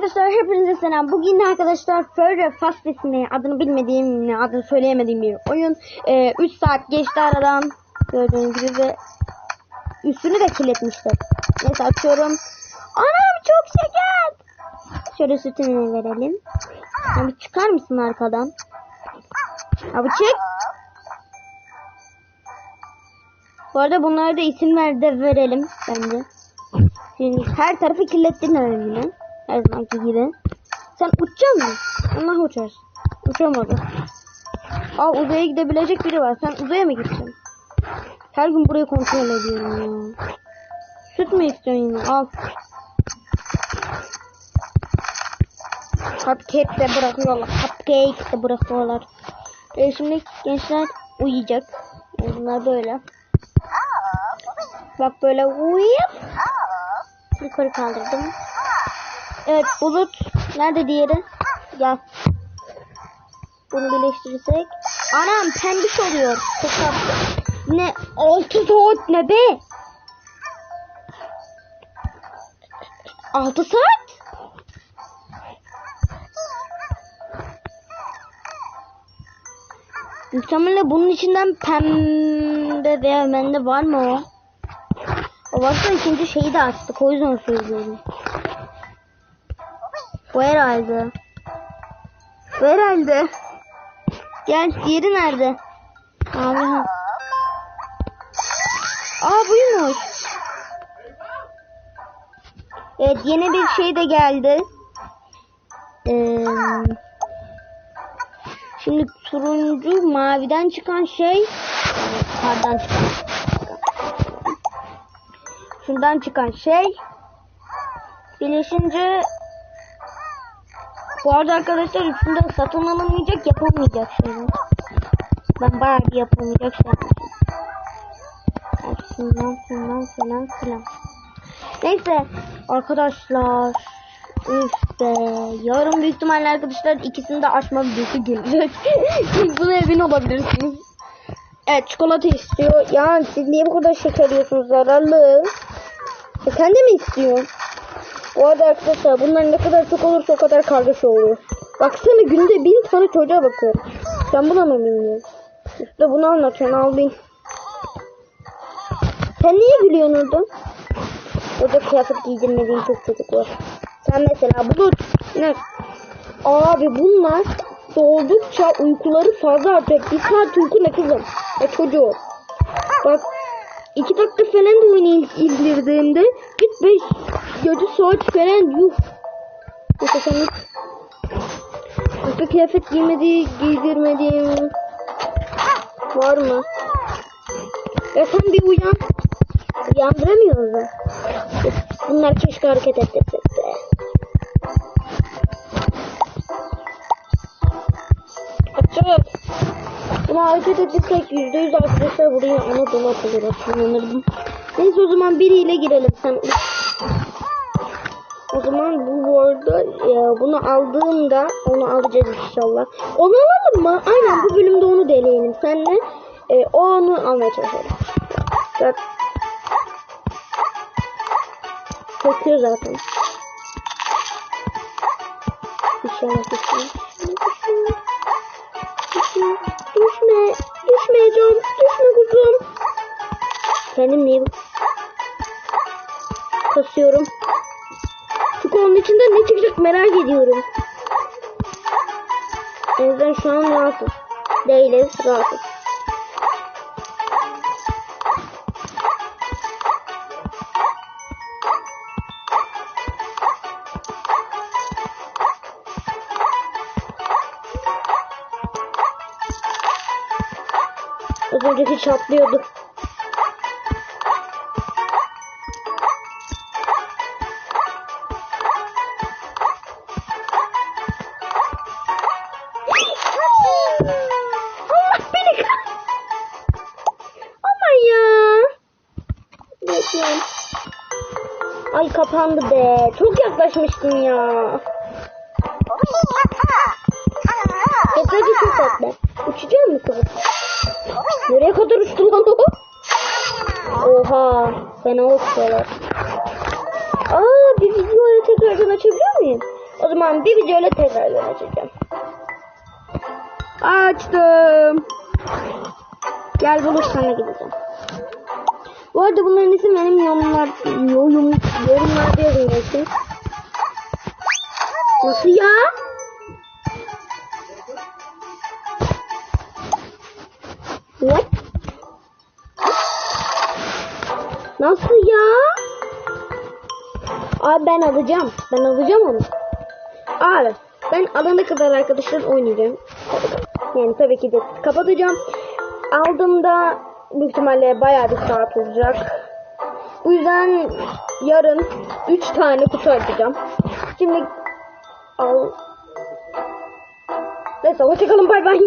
Arkadaşlar hepinize selam. Bugün arkadaşlar Furry Fast ismi adını bilmediğim, adını söyleyemediğim bir oyun. 3 saat geçti aradan. Gördüğünüz gibi ve üstünü de kirletmişler. Neyse açıyorum. Anam çok şeker. Şöyle sütünü verelim. Abi çıkar mısın arkadan? Abi çık. Bu arada bunlara da isim ver de verelim bence. Şimdi her tarafı kirlettin önüne. Her zamanki gibi. Sen uçacak mısın? Allah uçarsın. Uçamadı. Aa uzaya gidebilecek biri var. Sen uzaya mı gideceksin? Her gün burayı kontrol ediyorum ya. Süt mü istiyorsun yine? Al. Cupcake de bırakıyorlar. Cupcake de bırakıyorlar. E şimdi gençler uyuyacak. Bunlar böyle. Bak böyle uyuyup yukarı kaldırdım. Evet bulut. Nerede diğeri? Gel. Bunu birleştirirsek. Anam pembiş oluyor. Ne? 6 saat ne be? 6 saat? Muhtemelen bunun içinden pembe veya bende var mı o? O varsa ikinci şeyi de açtık. O yüzden söylüyorum. Bu herhalde. Bu herhalde. Gel diğeri nerede? Abi. Aa buymuş. Evet yeni bir şey de geldi. Ee, şimdi turuncu maviden çıkan şey kardan çıkan. Şundan çıkan şey birleşince bu arada arkadaşlar üstünde satın alınmayacak yapılmayacak şeyler. Ben bayağı bir yapılmayacak şeyler. Şundan şundan şundan filan. Neyse arkadaşlar be yarın büyük ihtimalle arkadaşlar ikisini de açma videosu gelecek. Siz buna emin olabilirsiniz. Evet çikolata istiyor. Yani siz niye bu kadar şeker yiyorsunuz zararlı? E sen de mi istiyorsun? Bu arada arkadaşlar bunlar ne kadar çok olursa o kadar kargaşa oluyor. Baksana günde bin tane çocuğa bakıyorum. Sen buna mı bilmiyorsun? İşte bunu anlatıyorsun al. Sen niye gülüyorsun orada? Orada kıyafet giydirmediğin çok çocuk var. Sen mesela bulut. Ne? Abi bunlar doğdukça uykuları fazla artıyor. Bir saat uyku ne kızım? E çocuğu. Bak iki dakika falan da oyunu indirdiğimde git 5 7 saat falan yuh. Hiç başka kıyafet giymediği, giydirmediğim var mı? Ya sen bir uyan. Uyandıramıyoruz da. Bunlar keşke hareket ettirse. Açık. Bunu hareket edersek yüzde yüz arkadaşlar buraya ana olur hatırlanırdım. Neyse o zaman biriyle girelim sen. O zaman bu arada e, bunu aldığımda onu alacağız inşallah. Onu alalım mı? Aynen bu bölümde onu deneyelim. Senle e, onu almaya çalışalım. Bak. Kokuyor zaten. Yapmışsın. Düşme. Düşme. Düşme canım. Düşme kuzum. Kendim neyim? Kasıyorum. Ediyorum. O yüzden şu an rahatız. Değiliz. Rahatız. Az önceki çatlıyordu. Ay kapandı be. Çok yaklaşmıştım ya. Yeterli çok tatlı. Uçacak mı kızım? Nereye kadar uçtu lan o? Oha. Fena uçuyorlar. Aa bir videoyu tekrardan açabiliyor muyum? O zaman bir videoyla tekrar döneceğim. Açtım. Gel buluş sana gideceğim. Bu arada bunların isim benim yorumlar, yorum, yorumlarda yazın. Nasıl ya? What? Nasıl ya? Abi ben alacağım. Ben alacağım onu. Abi ben alana kadar arkadaşlar oynayacağım. Yani tabii ki de kapatacağım. Aldığımda büyük ihtimalle bayağı bir saat olacak. Bu yüzden yarın 3 tane kutu açacağım. Şimdi al. Neyse hoşçakalın bay bay.